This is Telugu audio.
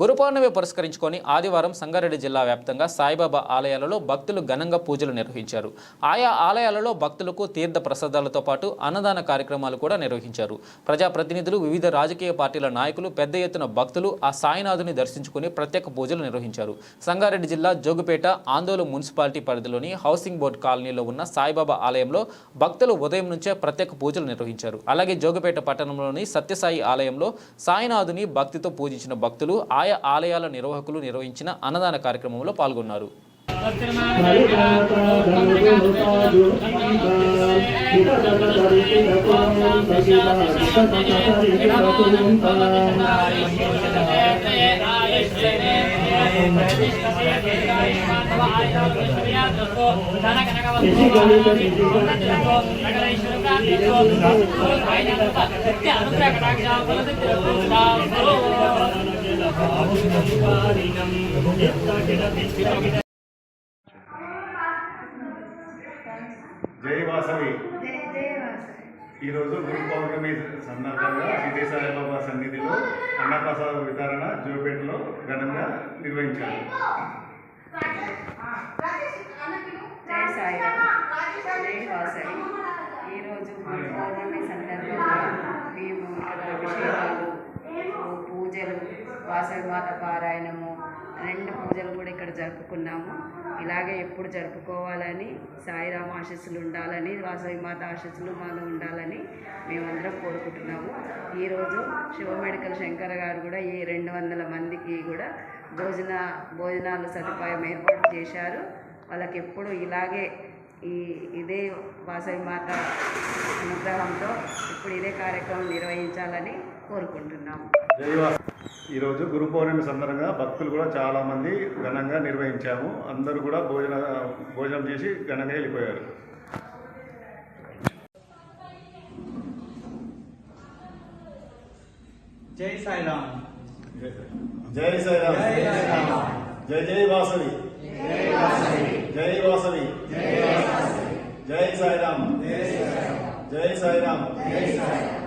గురు పౌర్ణమి పురస్కరించుకొని ఆదివారం సంగారెడ్డి జిల్లా వ్యాప్తంగా సాయిబాబా ఆలయాలలో భక్తులు ఘనంగా పూజలు నిర్వహించారు. ఆయా ఆలయాలలో భక్తులకు తీర్థ ప్రసాదాలతో పాటు అన్నదాన కార్యక్రమాలు కూడా నిర్వహించారు. ప్రజాప్రతినిధులు వివిధ రాజకీయ పార్టీల నాయకులు పెద్ద ఎత్తున భక్తులు ఆ సాయినాథుని దర్శించుకుని ప్రత్యేక పూజలు నిర్వహించారు. సంగారెడ్డి జిల్లా జోగుపేట ఆందోళన మున్సిపాలిటీ పరిధిలోని హౌసింగ్ బోర్డు కాలనీలో ఉన్న సాయిబాబా ఆలయంలో భక్తులు ఉదయం నుంచే ప్రత్యేక పూజలు నిర్వహించారు. అలాగే జోగుపేట పట్టణంలోని సత్యసాయి ఆలయంలో సాయినాథుని భక్తితో పూజించిన భక్తులు ఆయా ఆలయాల నిర్వాహకులు నిర్వహించిన అన్నదాన కార్యక్రమంలో పాల్గొన్నారు. జై వాసవి. ఈరోజు గురు పౌర్ణమి సందర్భంగా సాయిబాబా సన్నిధిలో అన్నప్రసాద వితరణ జోపేటలో ఘనంగా నిర్వహించారు. జై సాయిరామ్ జై వాసవి. ఈరోజు గురు పౌర్ణమి సందర్భంగా మేము ఇక్కడ అభిషేకాలు పూజలు వాసవి మాత పారాయణము రెండు పూజలు కూడా ఇక్కడ జరుపుకున్నాము. ఇలాగే ఎప్పుడు జరుపుకోవాలని సాయిరామ ఆశీస్సులు ఉండాలని వాసవి మాత ఆశీస్సులు మాలో ఉండాలని మేమందరం కోరుకుంటున్నాము. ఈరోజు శివమెడికల్ శంకర్ గారు కూడా ఈ రెండు వందల మందికి కూడా భోజన భోజనాలు సదుపాయం ఏర్పాటు చేశారు. వాళ్ళకి ఎప్పుడు ఇలాగే ఈ ఇదే వాసవి మాత అనుగ్రహంతో ఇప్పుడు ఇదే కార్యక్రమం నిర్వహించాలని కోరుకుంటున్నాము. ఈరోజు గురు పౌర్ణమి సందర్భంగా భక్తులు కూడా చాలామంది ఘనంగా నిర్వహించాము. అందరూ కూడా భోజన భోజనం చేసి ఘనంగా వెళ్ళిపోయారు. జై సాయిరామ్. జై సాయిరామ్. జై జై వాసవి. జై వాసవి. జై సాయిరామ్. జై సాయిరామ్.